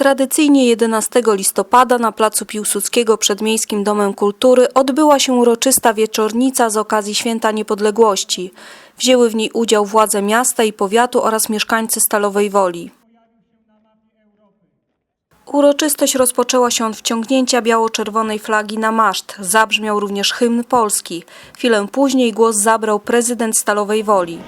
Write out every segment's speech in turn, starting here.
Tradycyjnie 11 listopada na placu Piłsudskiego przed Miejskim Domem Kultury odbyła się uroczysta wieczornica z okazji Święta Niepodległości. Wzięły w niej udział władze miasta i powiatu oraz mieszkańcy Stalowej Woli. Uroczystość rozpoczęła się od wciągnięcia biało-czerwonej flagi na maszt. Zabrzmiał również hymn polski. Chwilę później głos zabrał prezydent Stalowej Woli.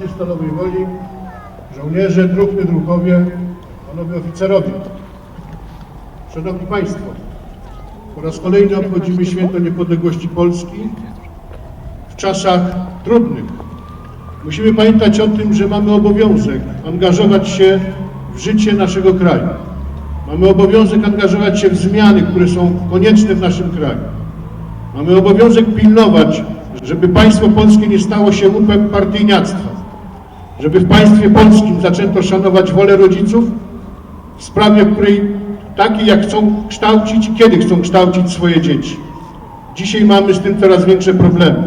Mieszkańcy Stalowej Woli, żołnierze, druhny, druhowie, panowie oficerowie. Szanowni Państwo, po raz kolejny obchodzimy Święto Niepodległości Polski w czasach trudnych. Musimy pamiętać o tym, że mamy obowiązek angażować się w życie naszego kraju. Mamy obowiązek angażować się w zmiany, które są konieczne w naszym kraju. Mamy obowiązek pilnować, żeby państwo polskie nie stało się łupem partyjniactwa. Żeby w państwie polskim zaczęto szanować wolę rodziców w sprawie, której takiej jak chcą kształcić i kiedy chcą kształcić swoje dzieci. Dzisiaj mamy z tym coraz większe problemy.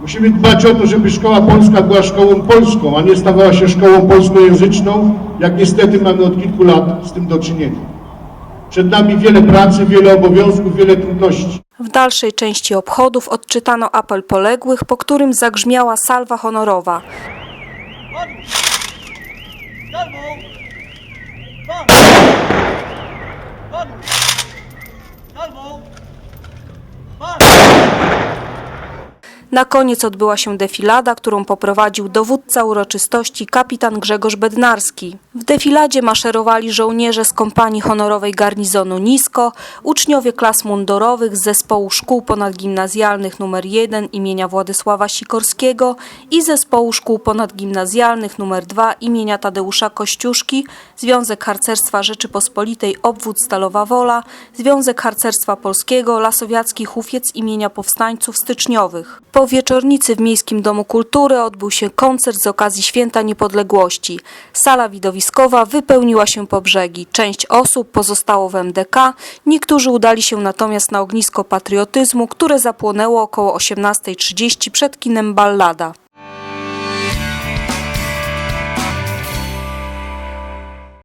Musimy dbać o to, żeby szkoła polska była szkołą polską, a nie stawała się szkołą polskojęzyczną, jak niestety mamy od kilku lat z tym do czynienia. Przed nami wiele pracy, wiele obowiązków, wiele trudności. W dalszej części obchodów odczytano apel poległych, po którym zagrzmiała salwa honorowa. Calmou. Vamos. Vamos. Calmou. Na koniec odbyła się defilada, którą poprowadził dowódca uroczystości kapitan Grzegorz Bednarski. W defiladzie maszerowali żołnierze z kompanii honorowej garnizonu Nisko, uczniowie klas mundurowych z zespołu szkół ponadgimnazjalnych nr 1 imienia Władysława Sikorskiego i zespołu szkół ponadgimnazjalnych nr 2 imienia Tadeusza Kościuszki, Związek Harcerstwa Rzeczypospolitej Obwód Stalowa Wola, Związek Harcerstwa Polskiego, Lasowiacki Hufiec imienia Powstańców Styczniowych. Po wieczornicy w Miejskim Domu Kultury odbył się koncert z okazji Święta Niepodległości. Sala widowiskowa wypełniła się po brzegi. Część osób pozostało w MDK, niektórzy udali się natomiast na ognisko patriotyzmu, które zapłonęło około 18.30 przed kinem Ballada.